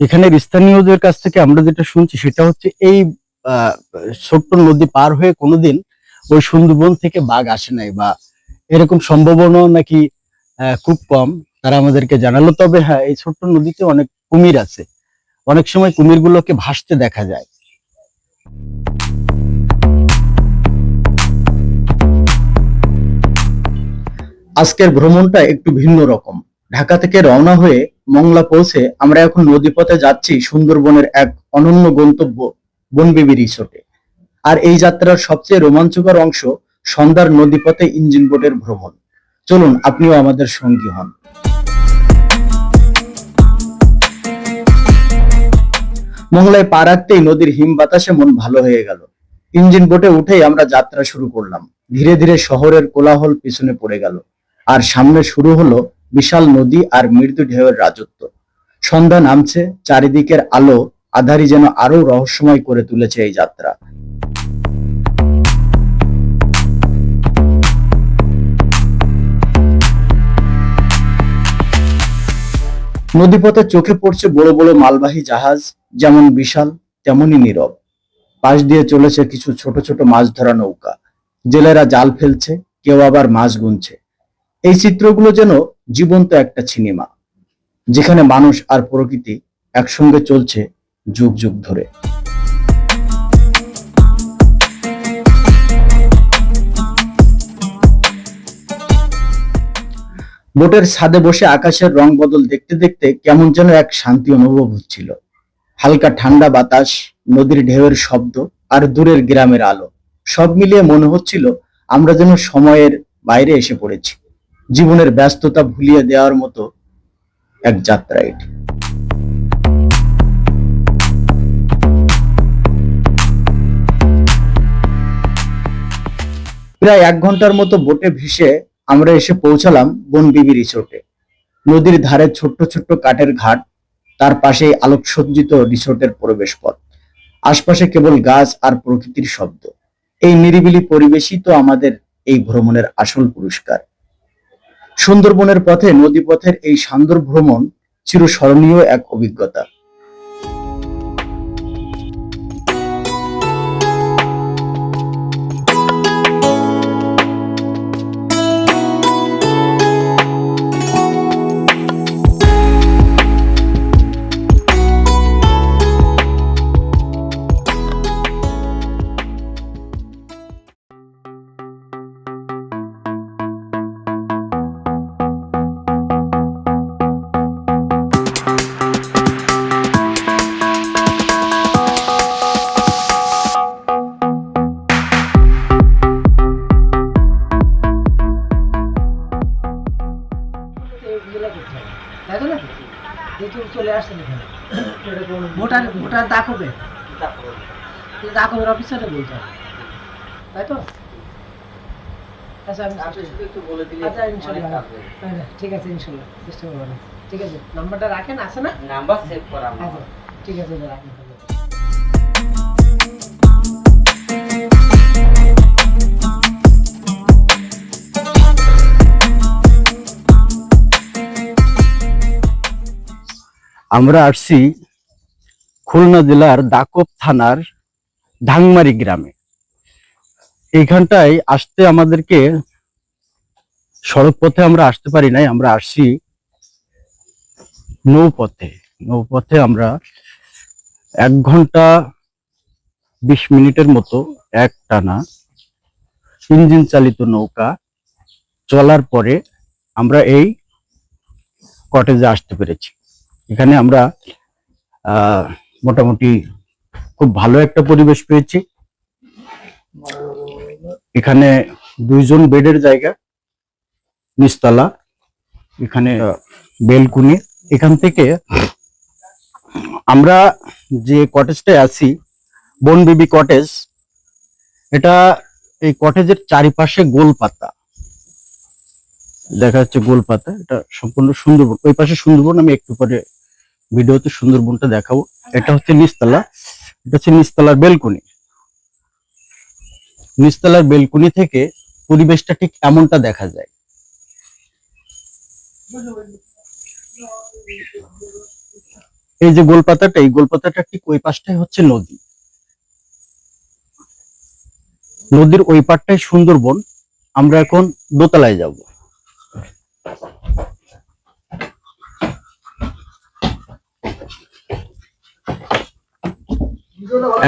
এখানের স্থানীয়দের কাছ থেকে আমরা যেটা শুনছি সেটা হচ্ছে এই ছোট্ট নদী পার হয়ে কোনোদিন ওই সুন্দরবন থেকে বাঘ আসে নাই বা এরকম সম্ভাবনা নাকি খুব কম। তারা আমাদেরকে জানালো। তবে হ্যাঁ এই ছোট্ট নদীতে অনেক কুমির আছে। অনেক সময় কুমিরগুলোকে ভাসতে দেখা যায়। আজকের ভ্রমণটা একটু ভিন্ন রকম। ঢাকা থেকে রওনা হয়ে মংলা পৌঁছে আমরা এখন নদীপথে যাচ্ছি সুন্দরবনের এক অনন্য গন্তব্য বনবিবি রিসোর্টে। আর এই যাত্রার সবচেয়ে রোমাঞ্চকর অংশ সন্ধ্যার নদীপথে ইঞ্জিন বোটের ভ্রমণ। চলুন, আপনিও আমাদের সঙ্গী হন। মংলায় পা রাখতেই নদীর হিম বাতাসে মন ভালো হয়ে গেল। ইঞ্জিন বোটে উঠেই আমরা যাত্রা শুরু করলাম। ধীরে ধীরে শহরের কোলাহল পিছনে পড়ে গেল। আর সামনে শুরু হলো বিশাল নদী আর মৃদু ঢেউয়ের রাজত্ব। সন্ধ্যা নামছে, চারিদিকের আলো আধারি যেন আরও রহস্যময় করে তুলেছে এই যাত্রা। নদীপথে চোখে পড়ছে বড় বড় মালবাহী জাহাজ, যেমন বিশাল, তেমনই নীরব। পাশ দিয়ে চলেছে কিছু ছোট ছোট মাছ ধরা নৌকা। জেলেরা জাল ফেলছে, কেউ আবার মাছ গুনছে। এই চিত্রগুলো যেন জীবন্ত একটা সিনেমা, যেখানে মানুষ আর প্রকৃতি একসঙ্গে চলছে যুগ যুগ ধরে। বোটের ছাদে বসে আকাশের রং বদল দেখতে দেখতে কেমন যেন এক শান্তি অনুভব হচ্ছিল। হালকা ঠান্ডা বাতাস, নদীর ঢেউয়ের শব্দ আর দূরের গ্রামের আলো, সব মিলিয়ে মনে হচ্ছিল আমরা যেন সময়ের বাইরে এসে পড়েছি। জীবনের ব্যস্ততা ভুলিয়ে দেওয়ার মতো এক যাত্রা এটি। প্রায় এক ঘণ্টার মতো বোটে ভেসে আমরা এসে পৌঁছালাম বনবিবি রিসোর্টে। নদীর ধারে ছোট্ট ছোট্ট কাঠের ঘাট, তার পাশেই আলোকসজ্জিত রিসোর্টের প্রবেশ পথ আশপাশে কেবল গাছ আর প্রকৃতির শব্দ। এই নিরিবিলি পরিবেশই তো আমাদের এই ভ্রমণের আসল পুরস্কার। সুন্দরবনের পথে নদীপথের এই সান্দর ভ্রমণ চিরস্মরণীয় এক অভিজ্ঞতা। আসছেন এখানে ভোটার ভোটার দাখবে দাখবের অফিসারে বলতে হবে। তাই তো? আচ্ছা আচ্ছা হ্যাঁ, হ্যাঁ, ঠিক আছে ইনশাল্লাহ চেষ্টা করব না ঠিক আছে নাম্বারটা রাখেন আছে না? নাম্বার সেভ করা আচ্ছা ঠিক আছে রাখেন আমরা আসছি খুলনা জেলার দাকব থানার ঢাংমারি গ্রামে। এইখানটায় আসতে আমাদেরকে সড়ক পথে আমরা আসতে পারি নাই, আমরা আসছি নৌপথে। নৌপথে আমরা এক ঘণ্টা বিশ মিনিটের মতো এক টানা ইঞ্জিন চালিত নৌকা চলার পরে আমরা এই কটেজে আসতে পেরেছি। এখানে আমরা মোটামুটি খুব ভালো একটা পরিবেশ পেয়েছি। এখানে দুইজন বেডের জায়গা, নিচতলা, এখানে বেলকুনি। এখান থেকে আমরা যে কটেজটায় আছি বনবিবি কটেজ, এটা এই কটেজের চারিপাশে গোল পাতা দেখা যাচ্ছে গোল পাতা এটা সম্পূর্ণ সুন্দরবন, ওই পাশে সুন্দরবন আমি একটু পরে ভিডিওতে সুন্দরবনটা দেখাবো। এটা হচ্ছে নিচতলা। এটা হচ্ছে নিচতলার বেলকুনি। নিচতলার বেলকুনি থেকে পরিবেশটা ঠিক এমনটা দেখা যায়। এই যে গোলপাতাটা, এই গোলপাতাটা ঠিক ওই পাশটাই হচ্ছে নদী। নদীর ওই পারটাই সুন্দরবন। আমরা এখন দোতলায় যাব।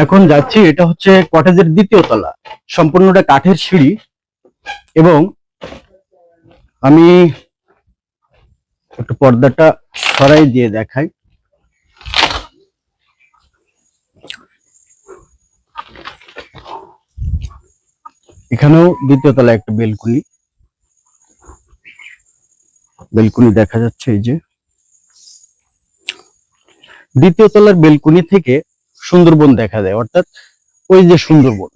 এখন যাচ্ছি, এটা হচ্ছে কটেজের দ্বিতীয় তলা। সম্পূর্ণটা কাঠের সিঁড়ি এবং আমি একটু পর্দাটা সরাই দিয়ে দেখাই। এখানেও দ্বিতীয় তলায় একটা বেলকুনি। বেলকুনি দেখা যাচ্ছে এই যে। দ্বিতীয় তলার বেলকুনি থেকে সুন্দরবন দেখা যায়, অর্থাৎ ওই যে সুন্দরবন।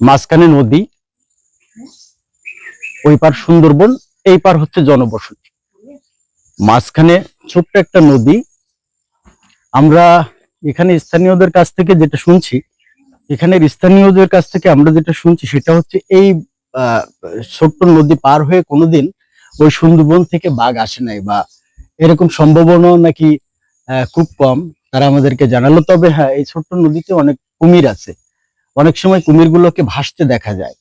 মাঝখানে নদী, ওই পার সুন্দরবন, এই পার হচ্ছে জনবসতি। মাঝখানে ছোট্ট একটা নদী। আমরা এখানে স্থানীয়দের কাছ থেকে যেটা শুনছি এখানের স্থানীয়দের কাছ থেকে আমরা যেটা শুনছি, সেটা হচ্ছে এই ছোট্ট নদী পার হয়ে কোনোদিন ওই সুন্দরবন থেকে বাঘ আসে নাই, বা এরকম সম্ভাবনাও নাকি খুব কম। তারা আমাদেরকে জানালো। তবে হ্যাঁ এই ছোট্ট নদীতে অনেক কুমির আছে। অনেক সময় কুমিরগুলোকে ভাসতে দেখা যায়।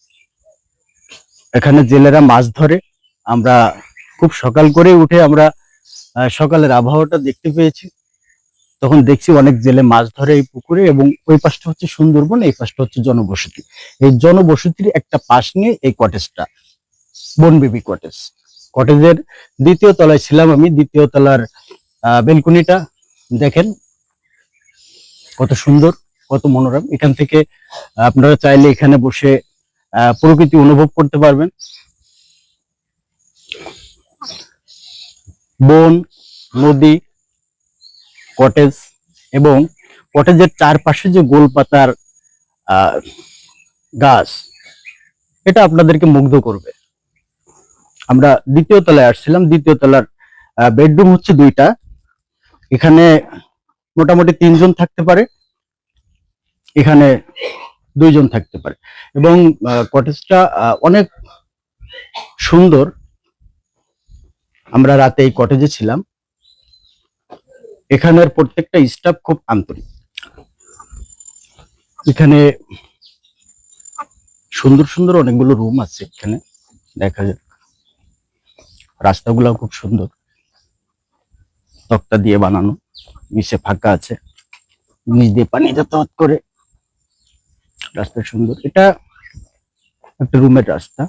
এখানে জেলেরা মাছ ধরে। আমরা খুব সকাল করে উঠে আমরা সকালের আবহাওয়াটা দেখতে পেয়েছি। তখন দেখছি অনেক জেলে মাছ ধরে এই পুকুরে এবং ওই পাশটা হচ্ছে সুন্দরবন, এই পাশটা হচ্ছে জনবসতি। এই জনবসতির একটা পাশ নিয়ে এই কটেজটা, বনবিবি কটেজ। কটেজের দ্বিতীয় তলায় ছিলাম আমি, দ্বিতীয় তলার বেলকুনিটা। দেখেন কত সুন্দর, কত মনোরম। এখান থেকে আপনারা চাইলে এখানে বসে প্রকৃতি অনুভব করতে পারবেন। বন, নদী, কটেজ এবং কটেজের চারপাশে যে গোলপাতার গাছ, এটা আপনাদেরকে মুগ্ধ করবে। আমরা দ্বিতীয় তলায় আসছিলাম। দ্বিতীয় তলার বেডরুম হচ্ছে দুইটা। এখানে মোটামুটি তিনজন থাকতে পারে। এখানে দুইজন থাকতে পারে। এবং কটেজটা অনেক সুন্দর। আমরা রাতে এই কটেজে ছিলাম। এখানের প্রত্যেকটা স্টাফ খুব আন্তরিক। এখানে সুন্দর সুন্দর অনেকগুলো রুম আছে এখানে, দেখা যায় রাস্তাগুলো খুব সুন্দর। তক্তা দিয়ে বানানো। নিচে ফাঁকা আছে। নিচ দিয়ে পানি যাতায়াত করে। রাস্তা সুন্দর। এটা একটা রুমের রাস্তা।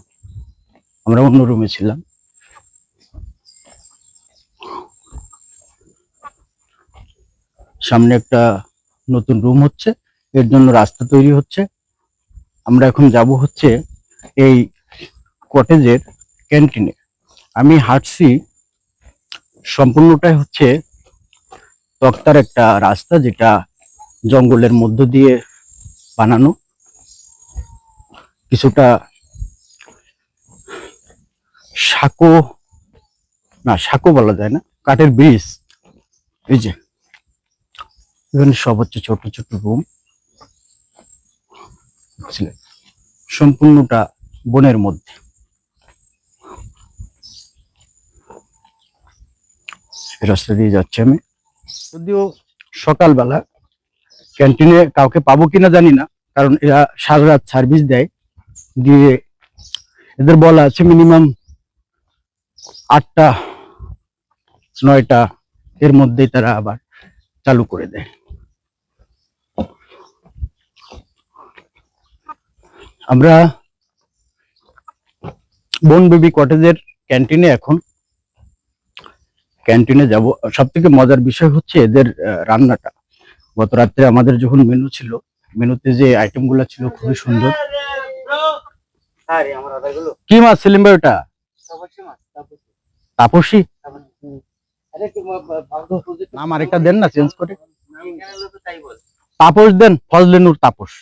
আমরা অন্য রুমে ছিলাম। সামনে একটা নতুন রুম হচ্ছে। এর জন্য রাস্তা তৈরি হচ্ছে। আমরা এখন যাব হচ্ছে এই কটেজের ক্যান্টিনে আমি হাঁটছি। সম্পূর্ণটাই হচ্ছে তক্তার একটা রাস্তা যেটা জঙ্গলের মধ্য দিয়ে বানানো। কিছুটা সাঁকো, না, সাঁকো বলা যায় না, কাঠের ব্রিজ। এই যে, এখানে সব হচ্ছে ছোট ছোট রুম সম্পূর্ণটা বনের মধ্যে। রাস্তা দিয়ে যাচ্ছি আমি। যদিও সকালবেলা ক্যান্টিনে কাউকে পাবো কিনা জানি না, কারণ এরা সারা রাত সার্ভিস দেয়। দিয়ে এদের বলা আছে মিনিমাম আটটা, নয়টা এর মধ্যেই তারা আবার চালু করে দেয়। আমরা বন বেবি কটেজের ক্যান্টিনে এখন ক্যান্টিনে যাব। সব থেকে মজার বিষয় হচ্ছে এদের রান্নাটা। গত রাত্রে আমাদের যখন মেনু ছিল মেনুতে যে আইটেমগুলা ছিল খুবই সুন্দর। কি মাছ সেলিম ভাই ওটা? তাপসী? নাম আরেকটা দেন না চেঞ্জ করে। তাপস দেন, ফজলেনুর তাপস।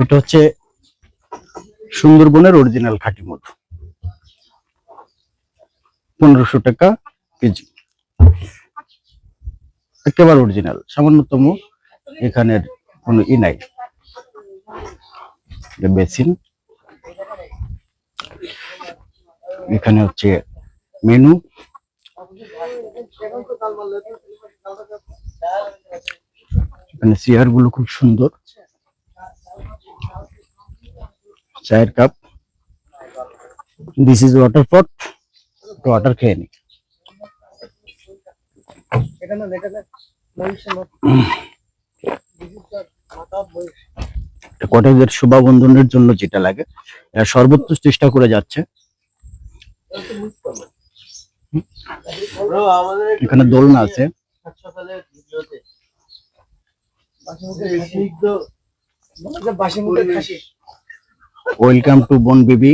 এটা হচ্ছে সুন্দরবনের অরিজিনাল খাঁটি মধু। পনেরোশো টাকা কেজি। একেবারে অরিজিনাল সামান্যতম এখানের কোনো ই নাই। বেসিন। এখানে হচ্ছে মেনু। এখানে চেয়ারগুলো খুব সুন্দর। চায়ের cup. This is water pot water খেয়ে নি। কটেজের শোভা বন্ধনের জন্য যেটা লাগে। এরা সর্বোচ্চ চেষ্টা করে যাচ্ছে। এখানে দোলনা আছে। ওয়েলকাম টু বন বেবি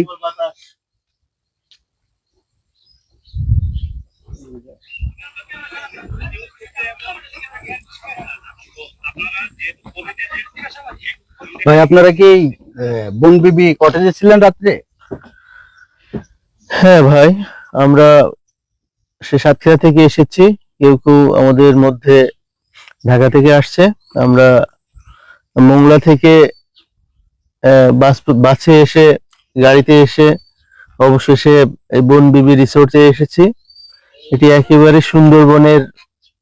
ভাই আপনারা কি আহ, বন বিবি কটেজে ছিলেন রাত্রে? হ্যাঁ ভাই আমরা সে সাতক্ষীরা থেকে এসেছি। কেউ কেউ আমাদের মধ্যে ঢাকা থেকে আসছে। আমরা মোংলা থেকে বাস বাসে এসে গাড়িতে এসে অবশেষে এই বন বিবি রিসোর্টে এসেছি। এটি একেবারে সুন্দরবনের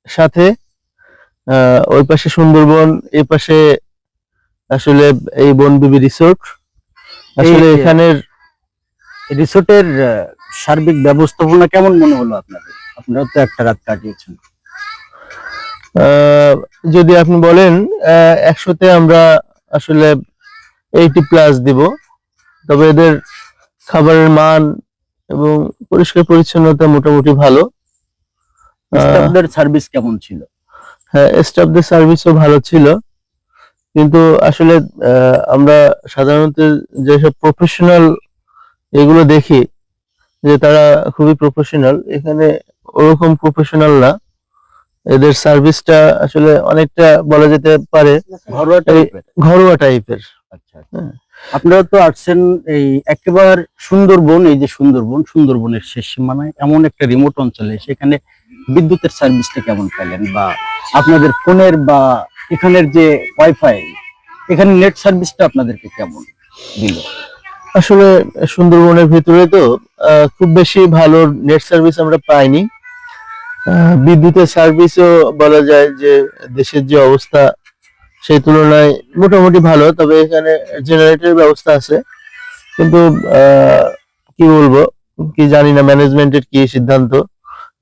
সাথে ওই পাশে সুন্দরবন এই পাশে আসলে এই বন বিবি রিসোর্ট। আসলে এখানের রিসোর্টের সার্বিক ব্যবস্থাপনা কেমন মনে হলো আপনাদের? আপনারা তো একটা রাত কাটিয়েছেন। যদি আপনি বলেন একশোতে আমরা আসলে এইটি প্লাস দিব। তবে এদের খাবারের মান এবং পরিষ্কার পরিচ্ছন্নতা মোটামুটি ভালো। সার্ভিস কেমন ছিল? হ্যাঁ স্টাফদের সার্ভিসও ভালো ছিল। কিন্তু আসলে আমরা সাধারণত যেসব প্রফেশনাল এগুলো দেখি যে তারা খুবই প্রফেশনাল এখানে ওরকম প্রফেশনাল না। এদের সার্ভিসটা আসলে অনেকটা বলা যেতে পারে ঘরোয়া টাইপের ঘরোয়া টাইপের আচ্ছা হ্যাঁ। আপনারা তো আসছেন এই একেবারে সুন্দরবন এই যে সুন্দরবন সুন্দরবনের শেষ সীমানায় এমন একটা রিমোট অঞ্চলে সেখানে বিদ্যুতের সার্ভিসটা কেমন পাইলেন? বা আপনাদের ফোনের বা এখানের যে ওয়াইফাই এখানে নেট সার্ভিসটা আপনাদেরকে কেমন দিল? আসলে সুন্দরবনের ভিতরে তো খুব বেশি ভালো নেট সার্ভিস আমরা পাইনি। বিদ্যুতের সার্ভিসও বলা যায় যে দেশের যে অবস্থা সেই তুলনায় মোটামুটি ভালো, তবে এখানে জেনারেটরের ব্যবস্থা আছে। কিন্তু কি বলব, কি জানি না ম্যানেজমেন্টের কি সিদ্ধান্ত।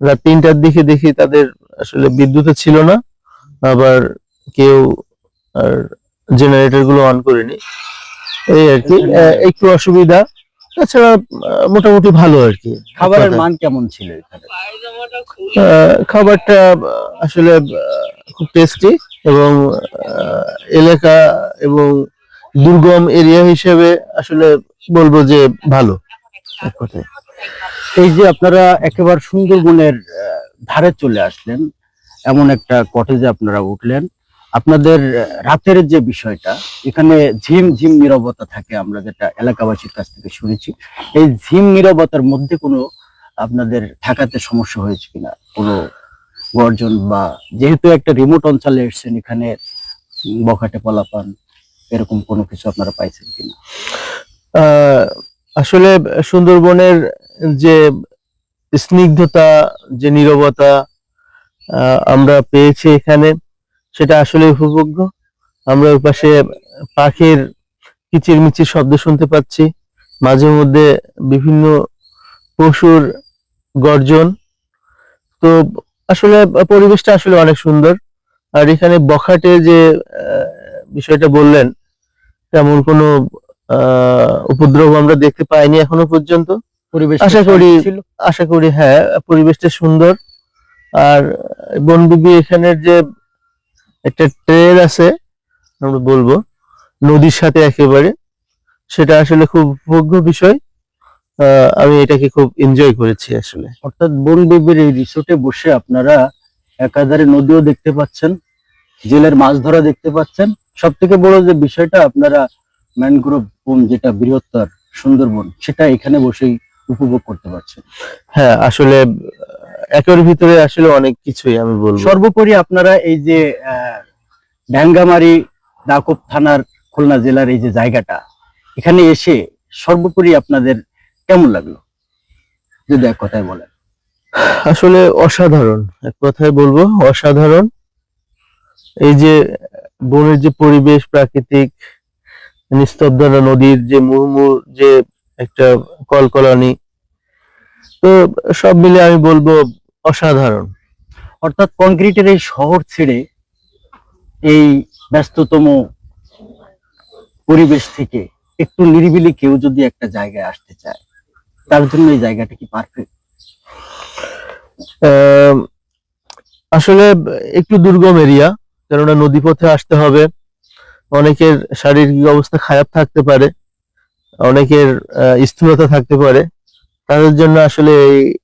রাত তিনটার দিকে দেখি তাদের আসলে বিদ্যুৎ ছিল না। আবার কেউ আর জেনারেটরগুলো অন করেনি। এই আর কি। একটু অসুবিধা। তাছাড়া মোটামুটি ভালো আর কি। খাবারের মান কেমন ছিল এখানে? খাবারটা আসলে খুব টেস্টি এবং এলাকা এবং দুর্গম এরিয়া হিসেবে আসলে বলব যে ভালো। এক কথায়। এই যে আপনারা একেবারে সুন্দরবনের ধারে চলে আসলেন, এমন একটা কটেজে আপনারা উঠলেন। আপনাদের রাতের যে বিষয়টা, এখানে ঝিম ঝিম নীরবতা থাকে, আমরা যেটা এলাকাবাসীর কাছ থেকে শুনেছি। এই ঝিম নীরবতার মধ্যে কোনো আপনাদের থাকাতে সমস্যা হয়েছে কিনা? কোনো গর্জন বা যেহেতু একটা রিমোট অঞ্চলে এসেছেন, এখানে বখাটে পলাপান, এরকম কোনো কিছু আপনারা পাইছেন কিনা? আসলে সুন্দরবনের যে স্নিগ্ধতা, যে নীরবতা আমরা পেয়েছি এখানে, সেটা আসলে উপভোগ্য। আমরা ওই পাশে পাখির কিচিরমিচির শব্দ শুনতে পাচ্ছি। মাঝে মধ্যে বিভিন্ন পশুর গর্জন। তো আসলে পরিবেশটা আসলে অনেক সুন্দর। আর এখানে বখাটে যে বিষয়টা বললেন, তেমন কোনো উপদ্রব আমরা দেখতে পাইনি এখনও পর্যন্ত। পরিবেশ আশা করি- আশা করি হ্যাঁ পরিবেশটা সুন্দর। আর বনবিবি এখানের যে একটা ট্রেল আছে আমরা বলব নদীর সাথে একেবারে সেটা আসলে খুব উপভোগ্য বিষয়। আমি এটাকে খুব এনজয় করেছি আসলে। অর্থাৎ বনদেবীর এই রিসোর্টে বসে আপনারা একাধারে নদীও দেখতে পাচ্ছেন জেলের মাছ ধরা দেখতে পাচ্ছেন। সব থেকে বড় যে বিষয়টা আপনারা ম্যানগ্রোভ বন যেটা বৃহত্তর সুন্দরবন সেটা এখানে বসেই উপভোগ করতে পারছেন হ্যাঁ আসলে একের ভিতরে আসলে অনেক কিছুই আমি বলব। সর্বোপরি আপনারা এই যে আহ, ড্যাঙ্গামারি দাকব থানার খুলনা জেলার এই যে জায়গাটা এখানে এসে সর্বোপরি আপনাদের কেমন লাগল? যদি এক কথায় বলেন। আসলে অসাধারণ এক কথায় বলব অসাধারণ। এই যে বনের যে পরিবেশ প্রাকৃতিক নিস্তব্ধতা নদীর যে মুহুর্মুর যে একটা কলকলানি তো সব মিলে আমি বলব অসাধারণ। অর্থাৎ কংক্রিটের এই শহর ছেড়ে এই ব্যস্ততম পরিবেশ থেকে একটু নিরিবিলি কেউ যদি একটা জায়গায় আসতে চায়, তার জন্য এই জায়গাটা কি পারফেক্ট আসলে একটু দুর্গম এরিয়া কেননা নদীপথে আসতে হবে। অনেকের শারীরিক অবস্থা খারাপ থাকতে পারে, অনেকের স্থূলতা থাকতে পারে। তাদের জন্য আসলে এই-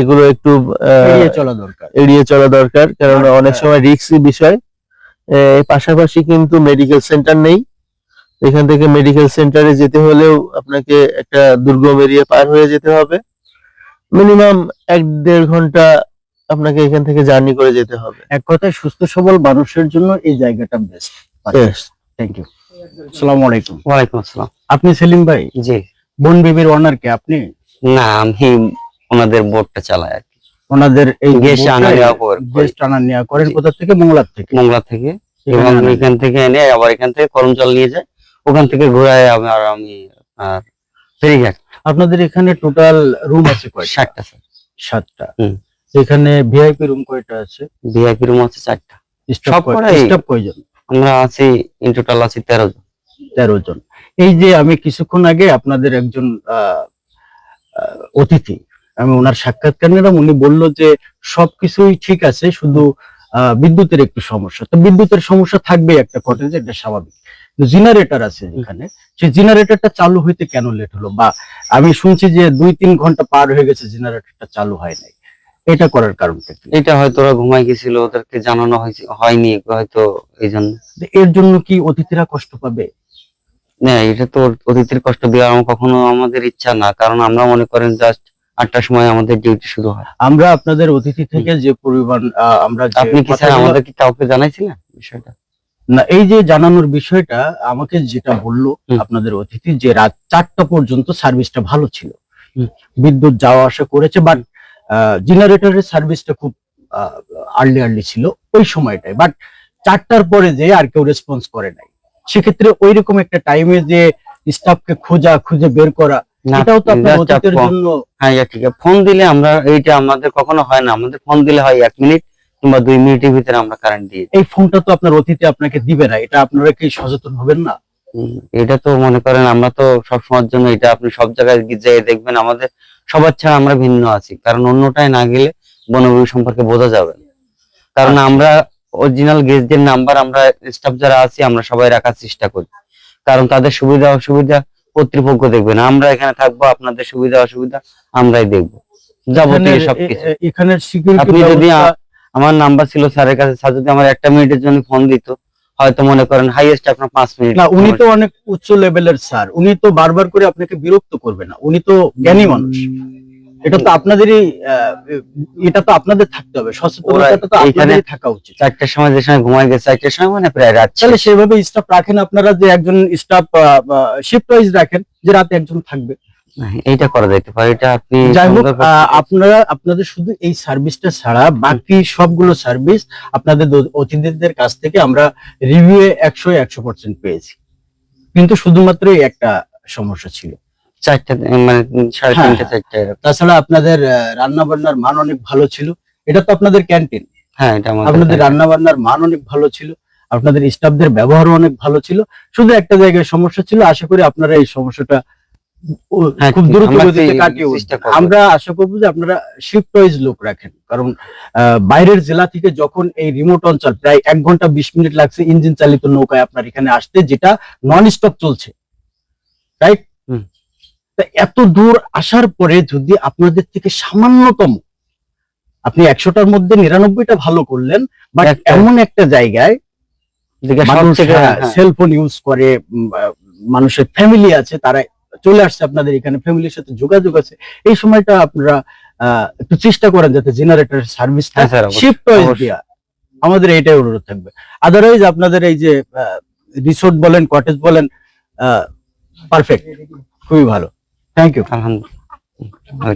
এগুলো একটু আহ, এড়িয়ে চলা দরকার। এড়িয়ে চলা দরকার কেননা অনেক সময় রিস্কি বিষয়। আহ, পাশাপাশি কিন্তু মেডিকেল সেন্টার নেই। এখান থেকে মেডিকেল সেন্টারে যেতে হলেও আপনাকে একটা দুর্গম এরিয়া পার হয়ে যেতে হবে। মিনিমাম এক দেড় ঘণ্টা আপনাকে এখান থেকে জার্নি করে যেতে হবে। এক কথায় সুস্থ সবল মানুষের জন্য এই জায়গাটা বেস্ট. থ্যাংক ইউ আসসালামু আলাইকুম। ওয়ালাইকুম আসসালাম। আপনি সেলিম ভাই? জি। বন বিবির ওনার কে আপনি? না আমি ওনাদের বোর্ডটা চালাই আর কি। ওনাদের এই গ্যাস আনা নেওয়া করি। গ্যাস টানা নেওয়া করেন। কোথা থেকে? মংলার থেকে। মোংলা থেকে। এবং এখান থেকে এনে আবার এখান থেকে করমজল নিয়ে যায়। ওখান থেকে ঘুরায় আমি আর আমি আর ফেরিঘাট। আপনাদের এখানে টোটাল রুম আছে কয়টা? ষাটটা স্যার। সাতটা। এখানে ভিআইপি রুম কয়টা আছে? ভিআইপি রুম আছে চারটা। স্টাফ স্টাফ কয়জন? আমরা আছি ইন টোটাল আছি তেরো জন। তেরো জন। এই যে আমি কিছুক্ষণ আগে আপনাদের একজন আহ, অতিথি। আমি ওনার সাক্ষাৎকার নিলাম উনি বলল যে সবকিছুই ঠিক আছে শুধু বিদ্যুতের একটু সমস্যা। তো বিদ্যুতের সমস্যা থাকবে একটা কটেজে এটা স্বাভাবিক। জেনারেটর আছে এখানে। সেই জেনারেটরটা চালু হইতে কেন লেট হলো? বা আমি শুনছি যে দুই তিন ঘণ্টা পার হয়ে গেছে জেনারেটরটা চালু হয় নাই। এটা করার কারণটা কি? এটা হয়তো ওরা ঘুমাই গেছিল ওদেরকে জানানো হয়েছে হয়নি হয়তো এই জন্য এর জন্য কি অতিথিরা কষ্ট পাবে? না এটা তো অতিথির কষ্ট দেওয়া আমার কখনো আমাদের ইচ্ছা না কারণ আমরা মনে করেন জাস্ট আটটার সময় আমাদের ডিউটি শুরু হয়। আমরা আপনাদের অতিথি থেকে যে পরিমাণ আমরা আপনি কি স্যার আমাদের কি কাউকে জানাইছিলেন বিষয়টা? না এই যে জানানোর বিষয়টা আমাকে যেটা বলল আপনাদের অতিথি যে রাত চারটা পর্যন্ত সার্ভিসটা ভালো ছিল। বিদ্যুৎ যাওয়া আসা করেছে বাট জেনারেটরের সার্ভিসটা খুব আর্লি আর্লি ছিল ওই সময়টায়। বাট চারটার পরে যে আর কেউ রেসপন্স করে নাই। সেক্ষেত্রে ওই রকম একটা টাইমে যে স্টাফকে খোঁজা খুঁজে বের করা এটাও তো আপনার অতীতের ফোন- জন্য হ্যাঁ ঠিক আছে। ফোন দিলে আমরা এইটা আমাদের কখনো হয় না। আমাদের ফোন দিলে হয় এক মিনিট কিংবা দুই মিনিটের ভিতরে আমরা কারেন্ট দিয়ে দিই। এই ফোনটা তো আপনার অতিথি আপনাকে দিবে না। এটা আপনারা কি সচেতন হবেন না? এটা তো মনে করেন আমরা তো সব সময়ের জন্য এটা আপনি সব জায়গায় যেয়ে দেখবেন। আমাদের সবার ছাড়া আমরা ভিন্ন আছি। কারণ অন্যটায় না গেলে বনভূমি সম্পর্কে বোঝা যাবে কারণ আচ্ছা। আমরা অরিজিনাল গেস্টদের নাম্বার আমরা স্টাফ যারা আছি আমরা সবাই রাখার চেষ্টা করি। কারণ তাদের সুবিধা অসুবিধা কর্তৃপক্ষ দেখবে না। আমরা এখানে থাকব আপনাদের সুবিধা অসুবিধা আমরাই দেখব। যাবতীয় সবকিছু এ- এ- সিকিউরিটি আপনি যদি আমার নাম্বার ছিল স্যারের কাছে স্যার যদি আমার একটা মিনিটের জন্য ফোন দিত হয়তো মনে করেন হাইয়েস্ট আপনার পাঁচ মিনিট না উনি তো অনেক উচ্চ লেভেলের স্যার। উনি তো বারবার করে আপনাকে বিরক্ত করবে না। উনি তো জ্ঞানী মানুষ। এটা তো আপনাদেরই এটা তো আপনাদের থাকতে হবে। সচেতনতা তো আপনাদেরই থাকা উচিত। চারটার সময় যে সময় ঘুমাই গেছে চারটার সময় মানে প্রায় রাত তাহলে সেভাবে স্টাফ রাখেন আপনারা যে একজন স্টাফ শিফট ওয়াইজ রাখেন যে রাতে একজন থাকবে। এইটা করা যেতে পারে এটা আপনি যাই হোক আপনারা আপনাদের শুধু এই সার্ভিসটা ছাড়া বাকি সবগুলো সার্ভিস আপনাদের অতিথিদের কাছ থেকে আমরা রিভিউ একশো একশো পার্সেন্ট পেয়েছি। কিন্তু শুধুমাত্র একটা সমস্যা ছিল। চারটা মানে সাড়ে হ্যাঁ, তিনটা চারটা এরকম। তাছাড়া আপনাদের রান্না বান্নার মান অনেক ভালো ছিল। এটা তো আপনাদের ক্যান্টিন। হ্যাঁ এটা আপনাদের রান্না বান্নার মান অনেক ভালো ছিল। আপনাদের স্টাফদের ব্যবহারও অনেক ভালো ছিল। শুধু একটা জায়গায় সমস্যা ছিল আশা করি আপনারা এই সমস্যাটা হ্যাঁ, খুব দ্রুত আমরা গতিতে কাটিয়ে আশা করব যে আপনারা শিফট ওয়াইজ লোক রাখেন। কারণ আহ, বাইরের জেলা থেকে যখন এই রিমোট অঞ্চল প্রায় এক ঘণ্টা বিশ মিনিট লাগছে ইঞ্জিন চালিত নৌকায় আপনার এখানে আসতে যেটা নন স্টপ চলছে। রাইট হুম। এত দূর আসার পরে যদি আপনাদের থেকে সামান্যতম আপনি একশোটার মধ্যে নিরানব্বইটা ভালো করলেন একটা- এমন একটা জায়গায় যেটা মানুষ হ্যাঁ, সেলফোন ইউজ করে মানুষের ফ্যামিলি আছে তারা চলে আসছে আপনাদের এখানে ফ্যামিলির সাথে যোগাযোগ আছে। এই সময়টা আপনারা আহ, একটু চেষ্টা করেন যাতে জেনারেটর সার্ভিস হ্যাঁ, শিফট দেওয়া আমাদের এটাই অনুরোধ থাকবে। আদারওয়াইজ আপনাদের এই যে রিসোর্ট বলেন কটেজ বলেন পারফেক্ট খুবই ভালো। থ্যাংক ইউ আলহামদুলিল্লাহ